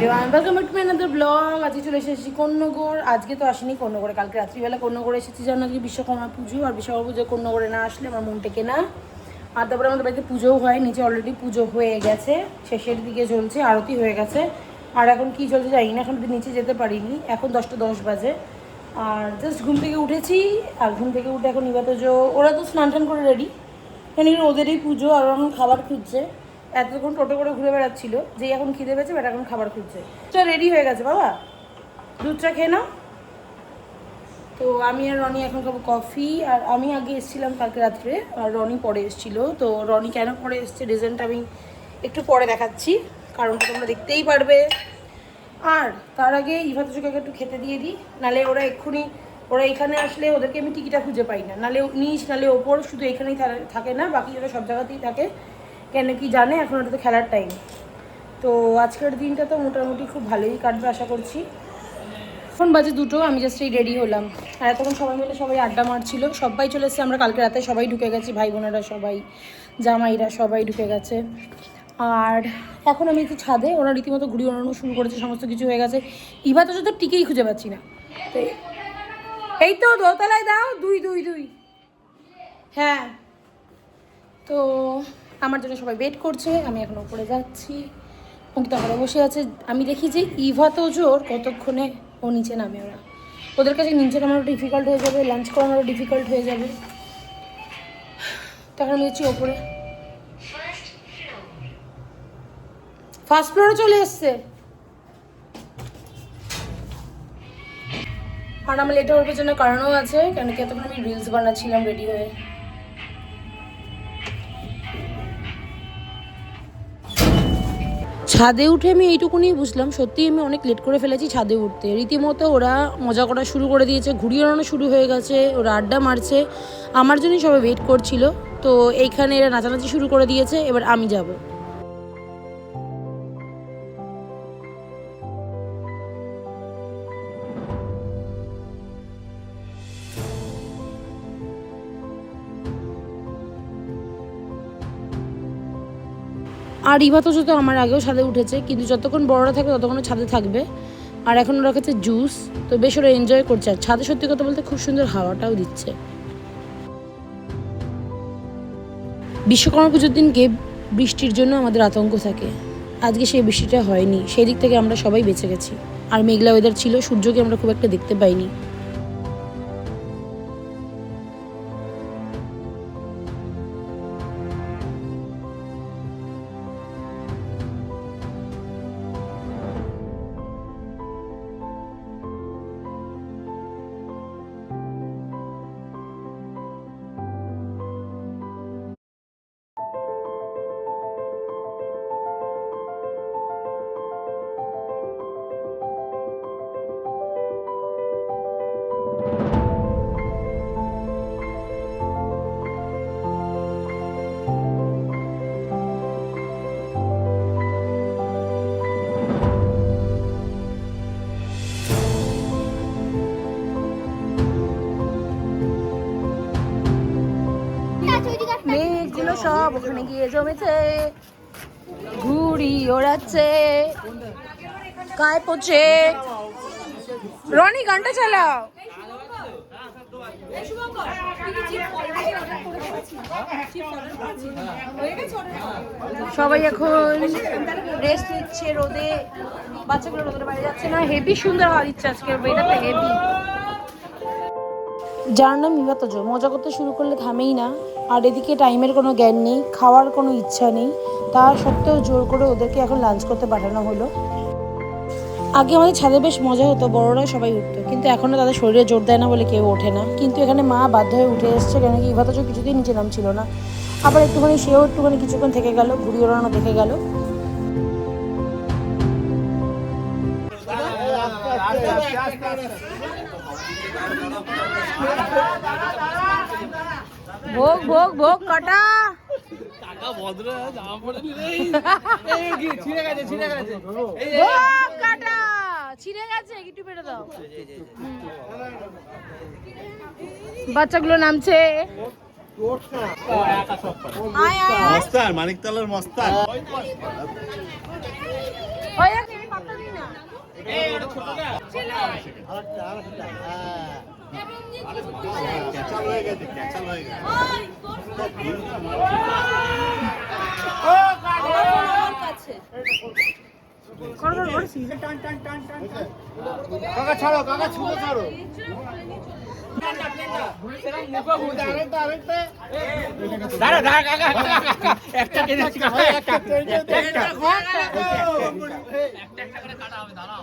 Welcome back to my blog আজকে চলে এসেছি কন্যগর আজকে তো আসেনি কন্যগরে কালকে রাত্রিবেলা কন্যগরে এসেছি। যেন আজকে বিশ্বকর্মা পুজো আর বিশ্বকর্মা পুজো কন্যগরে না আসলে আমার মন টেকে না। আর তারপরে আমাদের বাড়িতে পুজোও হয়, নিচে অলরেডি পুজো হয়ে গেছে। শেষের দিকে চলছে আরতি হয়ে গেছে। আর এখন কি চলছে জানি না, এখন নিচে যেতে পারিনি। এখন দশটা দশ বাজে। আর জাস্ট ঘুম থেকে উঠেছি। আর ঘুম থেকে উঠে এখন নিবাত ওরা তো স্নান টান করে রেডি কি ওদেরই পুজো, আর ওরা খাবার খুঁজছে। এতক্ষণ টোটো করে ঘুরে বেড়াচ্ছিল যে এখন খিদে পেয়েছে বেটা এখন খাবার খুঁজছে। চল রেডি হয়ে গেছে, বাবা। দুধটা খেয়ে নাও। তো আমি আর রনি এখন খাব কফি আর আমি আগে এসেছিলাম কালকে রাত্রে, আর রনি পরে এসেছিল। তো রনি কেন পরে এসছে রিজনটা আমি একটু পরে দেখাচ্ছি কারণটা তোমরা দেখতেই পারবে। আর তার আগে ইভাতুচুকে একটু খেতে দিয়ে দিই, নালে ওরা এক্ষুনি, ওরা এখানে আসলে ওদেরকে আমি টিকিটা খুঁজে পাই না। নালে নিচ, নালে ওপর, শুধু এখানেই থাকে না, বাকি ওরা সব জায়গাতেই থাকে। কেন কি জানে, এখন ওটা তো খেলার টাইম তো আজকের দিনটা তো মোটামুটি খুব ভালোই কাটবে আশা করছি। এখন বাজে দুটো, আমি জাস্ট এই রেডি হলাম। আর এতক্ষণ সবাই মিলে সবাই আড্ডা মারছিল। সবাই চলে এসেছে, আমরা কালকে রাতে সবাই ঢুকে গেছি, ভাই বোনেরা সবাই, জামাইরা সবাই ঢুকে গেছে। আর এখন আমি একটু ছাদে, ওরা রীতিমতো ঘুড়ি ওড়ানো শুরু করেছে, সমস্ত কিছু হয়ে গেছে। ইভা তো শুধু টিকেই খুঁজে পাচ্ছি না। তো এই তো দোতলায় দাও, দুই দুই দুই। হ্যাঁ। তো আমার জন্য সবাই ওয়েট করছে, আমি এখন উপরে যাচ্ছি। অঙ্কিতা ঘরে বসে আছে। আমি দেখি যে ইভা তো জোর, কতক্ষণে ও নিচে নামে ওরা। ওদের কাছে নিচে নামানো ডিফিকাল্ট হয়ে যাবে লাঞ্চ করানোরও ডিফিকাল্ট হয়ে যাবে। তখন আমি যাচ্ছি ওপরে। ফার্স্ট ফ্লোরে চলে এসছে। আর আমার লেট হওয়ার পেছনে কারণও আছে কেন কি এতক্ষণ আমি রিলস বানাচ্ছিলাম রেডি হয়ে। ছাদে উঠে আমি এইটুকুনি বুঝলাম সত্যি আমি অনেক লেট করে ফেলেছি ছাদে উঠতে। রীতিমতো ওরা মজা করা শুরু করে দিয়েছে ঘুরিয়ে ওড়ানো শুরু হয়ে গেছে, ওরা আড্ডা মারছে। আমার জন্যই সবাই ওয়েট করছিল, তো এইখানে এরা নাচানাচি শুরু করে দিয়েছে, এবার আমি যাব। আর ইভা তো আমার আগেও ছাদে উঠেছে, কিন্তু যতক্ষণ বড়রা থাকবে ততক্ষণ ছাদে থাকবে। আর এখন ওরা কাছে জুস তো বেশ ওরা এনজয় করছে। আর ছাদে সত্যি কথা বলতে খুব সুন্দর হাওয়াটাও দিচ্ছে। বিশ্বকর্মা পুজোর দিনকে বৃষ্টির জন্য আমাদের আতঙ্ক থাকে। আজকে সেই বৃষ্টিটা হয়নি, সেই দিক থেকে আমরা সবাই বেঁচে গেছি। আর মেঘলা ওয়েদার ছিল, সূর্যকে আমরা খুব একটা দেখতে পাইনি। সব ওখানে গিয়ে জমেছে, ঘুড়ি ওড়াচ্ছে, গায়ে পড়ছে। রনি, গানটা চালাও। সবাই এখন রেস্ট নিচ্ছে রোদে। বাচ্চাগুলো রোদের বাইরে যাচ্ছে না। হেভি সুন্দর হাওয়া দিচ্ছে আজকের ওয়েদারটা হেভি যার নাম মজা করতে শুরু করলে থামেই না। আর এদিকে টাইমের কোনো জ্ঞান নেই, খাওয়ার কোনো ইচ্ছা নেই। তা সত্ত্বেও জোর করে ওদেরকে এখন লাঞ্চ করতে পাঠানো হলো। আগে আমাদের ছাদে বেশ মজা হতো, বড়রা সবাই উঠতো। কিন্তু এখনও তাদের শরীরে জোর দেয় না বলে কেউ ওঠে না। কিন্তু এখানে মা বাধ্য হয়ে উঠে এসছে, কেন কি ইভাতজ কিছুতেই নিচে নামছিল না। আবার একটুখানি সেও একটুখানি কিছুক্ষণ থেকে গেল ঘুরি ওড়ানো দেখে গেল। ভোগ ভোগ ভোগ কাটা। টাকা ভদ্র জামা পরে নি রে। এই কি ছিঁড়ে গেছে ছিঁড়ে গেছে। এই ভোগ কাটা। ছিঁড়ে গেছে একটু পেটে দাও। বাচ্চাগুলো নামছে। মস্তান মানিকতলার ওই দিই না। কাকা ছাড়ো কাকা ছুঁড়ে ছাড়ো। দাঁড়া দাঁড়া কাকা কাকা একটা একটা একটা একটা একটা। করে কাটা হবে দাঁড়াও।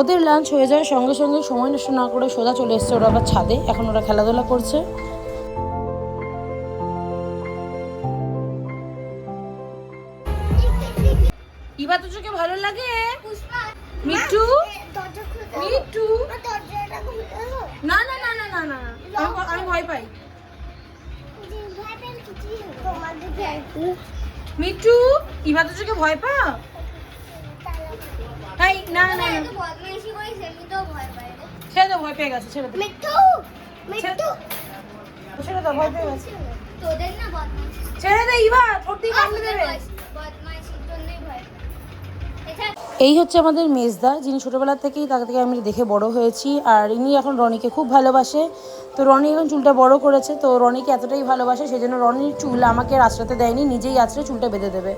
ওদের লাঞ্চ হয়ে যাওয়ার সঙ্গে সঙ্গে সময় নষ্ট না করে সোজা চলে এসছে ওরা আবার ছাদে। এখন ওরা খেলাধুলা করছে। ইবা তো চোখে ভালো লাগে? মিট্টু? মিট্টু? না না না না না না। আমি- ভয় পাই। মিট্টু ইবা তো চোখে ভয় পা না না। না না। ভয় পেয়ে গেছে ছেড়ে দাও ছেড়ে দাও ভয় পেয়ে গেছে। তোদের না বদমাইশি ছেড়ে দে ইবা তোর দিয়ে কামড়ে দেবে। বদমাইশির জন্যই ভয়। এই হচ্ছে আমাদের মেজদা যিনি ছোটোবেলা থেকেই তাকে থেকে আমি দেখে বড় হয়েছি আর ইনি এখন রনিকে খুব ভালোবাসে। তো রনি এখন চুলটা বড় করেছে তো রনিকে এতটাই ভালোবাসে সেই জন্য রনির চুল আমাকে আঁচড়াতে দেয়নি নিজেই আঁচড়ে চুলটা বেঁধে দেবে।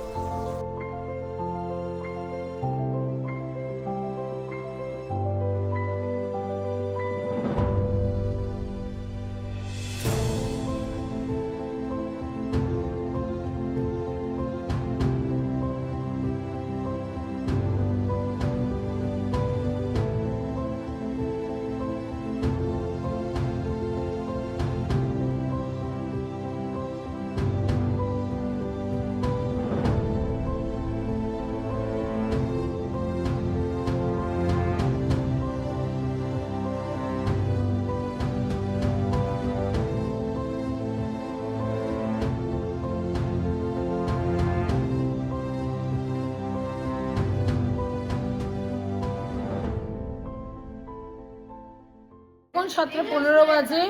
এখন সাতটা পনেরো বাজে।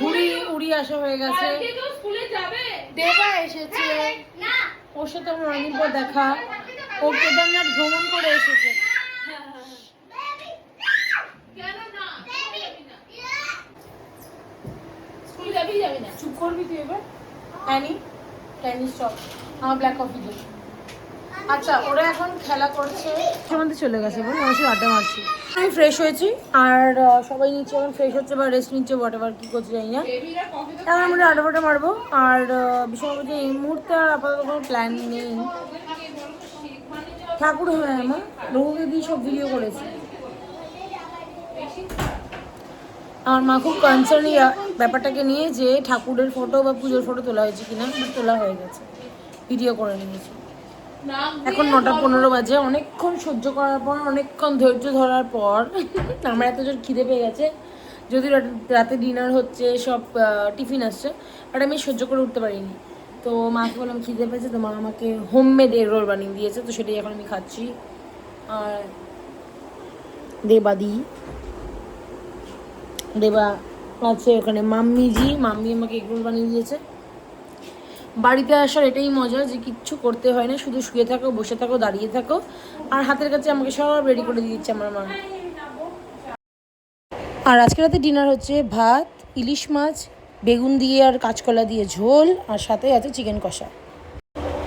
ঘুড়ি উড়ি আসা হয়ে গেছে। দেবা এসেছে। ওর সাথে আমার অনেকবার দেখা। ও কেদারনাথ ভ্রমণ করে এসেছে। চুপ করবি তুই এবার? অ্যানি ট্যানি স্টপ আমার ব্ল্যাক কফি আচ্ছা ওরা এখন খেলা করছে। আমাদের চলে গেছে বল আড্ডা মারছি। আমি ফ্রেশ হয়েছি। আর সবাই নিচ্ছে এখন ফ্রেশ হচ্ছে বা রেস্ট নিচ্ছে হোয়াট এভার কী করছে জানি না। এখন আমরা আড্ডা ফাড্ডা মারবো। আর বিষয় হচ্ছে এই মুহূর্তে আর আপাতত কোনো প্ল্যান নেই। ঠাকুর হ্যাঁ আমার লোককে দিয়ে সব ভিডিও করেছি। আমার মা খুব কনসার্ন ব্যাপারটাকে নিয়ে যে ঠাকুরের ফটো বা পুজোর ফটো তোলা হয়েছে কিনা বাট তোলা হয়ে গেছে। ভিডিও করে নিয়েছি। এখন নটা পনেরো বাজে, অনেকক্ষণ সহ্য করার পর, অনেকক্ষণ ধৈর্য ধরার পর, আমার এত জোর খিদে পেয়ে গেছে। যদি রাতে ডিনার হচ্ছে, সব টিফিন আসছে বাট আমি সহ্য করে উঠতে পারিনি। তো মাকে বললাম, খিদে পেয়েছে তো মা আমাকে হোমমেড এগ রোল বানিয়ে দিয়েছে, তো সেটাই এখন আমি খাচ্ছি। আর দেবাদি, দেবা আছে ওখানে, মাম্মিজি, মাম্মি আমাকে এগ রোল বানিয়ে দিয়েছে। বাড়িতে আসার এটাই মজা যে কিচ্ছু করতে হয় না, শুধু শুয়ে থাকো, বসে থাকো, দাঁড়িয়ে থাকো। আর হাতের কাছে আমাকে সব রেডি করে দিয়ে দিচ্ছে আমার মা। আর আজকে রাতে ডিনার হচ্ছে ভাত, ইলিশ মাছ, বেগুন দিয়ে আর কাঁচকলা দিয়ে ঝোল, আর সাথে আছে চিকেন কষা।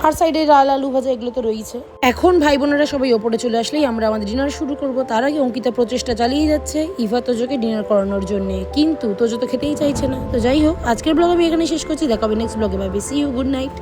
আর সাইডে লাল আলু ভাজা এগুলো তো রয়েছে। এখন ভাই বোনেরা সবাই ওপরে চলে আসলেই আমরা আমাদের ডিনার শুরু করব। তার আগে অঙ্কিতা প্রচেষ্টা চালিয়ে যাচ্ছে ইভা তোজোকে ডিনার করানোর জন্য। কিন্তু তোজো তো খেতেই চাইছে না। তো যাই হোক, আজকের ব্লগ আমি এখানে শেষ করছি। দেখাবে নেক্সট ব্লগে ভাবি সি ইউ গুড নাইট